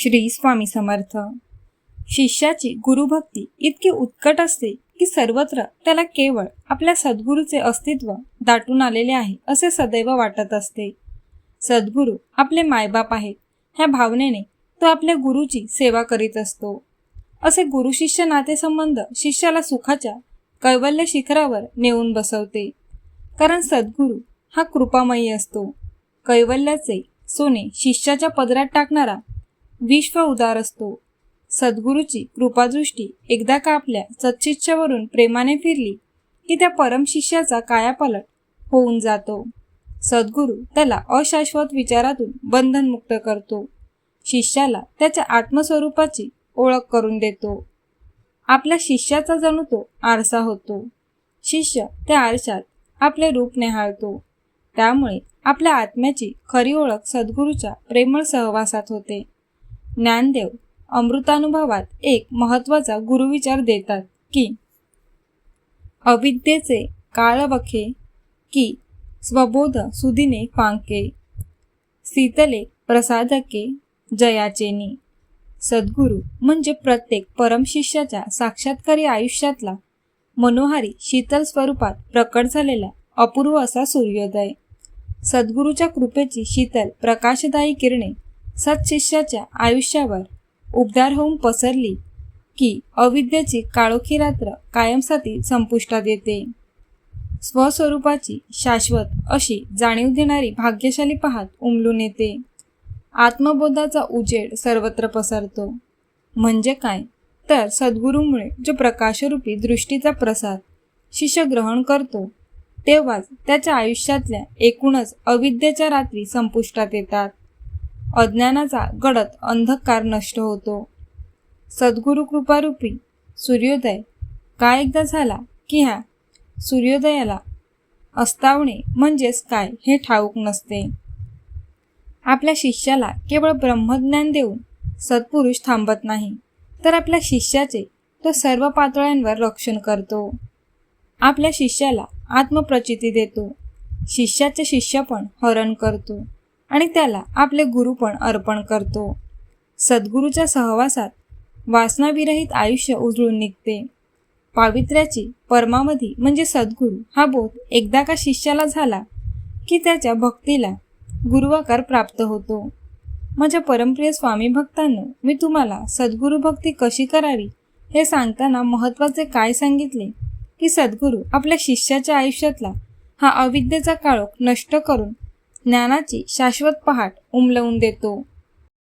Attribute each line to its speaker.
Speaker 1: श्री स्वामी समर्थ. शिष्याची गुरुभक्ती इतकी उत्कट असते की सर्वत्र त्याला केवळ आपल्या सद्गुरूचे अस्तित्व दाटून आलेले आहे असे सदैव वाटत असते. सद्गुरू आपले मायबाप आहेत. ह्या भावनेने तो आपल्या गुरुची सेवा करीत असतो. असे गुरु शिष्य नातेसंबंध शिष्याला सुखाच्या कैवल्य शिखरावर नेऊन बसवते. कारण सद्गुरू हा कृपामयी असतो. कैवल्याचे सोने शिष्याच्या पदरात टाकणारा विश्व उदार असतो. सद्गुरूची कृपादृष्टी एकदा का आपल्या सच्चिच्छावरून प्रेमाने फिरली की त्या परम शिष्याचा कायापालट होऊन जातो. सद्गुरू त्याला अशाश्वत विचारातून बंधनमुक्त करतो. शिष्याला त्याच्या आत्मस्वरूपाची ओळख करून देतो. आपल्या शिष्याचा जणू तो आरसा होतो. शिष्य त्या आरशात आपले रूप निहाळतो. त्यामुळे आपल्या आत्म्याची खरी ओळख सद्गुरूच्या प्रेमळ सहवासात होते. ज्ञानदेव अमृतानुभवात एक महत्त्वाचा गुरुविचार देतात की अविद्येचे काळवखे की स्वबोध सुदिने फांके शीतले प्रसादके जयाचेनी. सद्गुरू म्हणजे प्रत्येक परमशिष्याच्या साक्षात्कारी आयुष्यातला मनोहारी शीतल स्वरूपात प्रकट झालेला अपूर्व असा सूर्योदय. सद्गुरूच्या कृपेची शीतल प्रकाशदायी किरणे सत्शिष्याच्या आयुष्यावर उबदार होऊन पसरली की अविद्येची काळोखी रात्र कायमसाठी संपुष्टात येते. स्वस्वरूपाची शाश्वत अशी जाणीव देणारी भाग्यशाली पाहत उमलून येते. आत्मबोधाचा उजेड सर्वत्र पसरतो. म्हणजे काय? तर सद्गुरूमुळे जो प्रकाशरूपी दृष्टीचा प्रसाद शिष्य ग्रहण करतो तेव्हाच त्याच्या आयुष्यातल्या एकूणच अविद्येच्या रात्री संपुष्टात येतात. अज्ञानाचा गडद अंधकार नष्ट होतो. सद्गुरु कृपारूपी सूर्योदय. काय एकदा झाला की ह्या सूर्योदयाला अस्तावणे म्हणजेच काय हे ठाऊक नसते. आपल्या शिष्याला केवळ ब्रह्मज्ञान देऊन सत्पुरुष थांबत नाही तर आपल्या शिष्याचे तो सर्व पातळ्यांवर रक्षण करतो. आपल्या शिष्याला आत्मप्रचिती देतो. शिष्याचे शिष्य पण हरण करतो. आणि त्याला आपले गुरुपण अर्पण करतो. सद्गुरूच्या सहवासात वासनाविरहित आयुष्य उजळून निघते. पावित्र्याची परमावधी म्हणजे सद्गुरू हा बोध एकदा का शिष्याला झाला की त्याच्या भक्तीला गुरुवाकार प्राप्त होतो. माझ्या परमप्रिय स्वामी भक्तांनो मी तुम्हाला सद्गुरू भक्ती कशी करावी हे सांगताना महत्त्वाचे काय सांगितले की सद्गुरू आपल्या शिष्याच्या आयुष्यातला हा अविद्येचा काळोख नष्ट करून ज्ञानाची शाश्वत पहाट उमलवून देतो.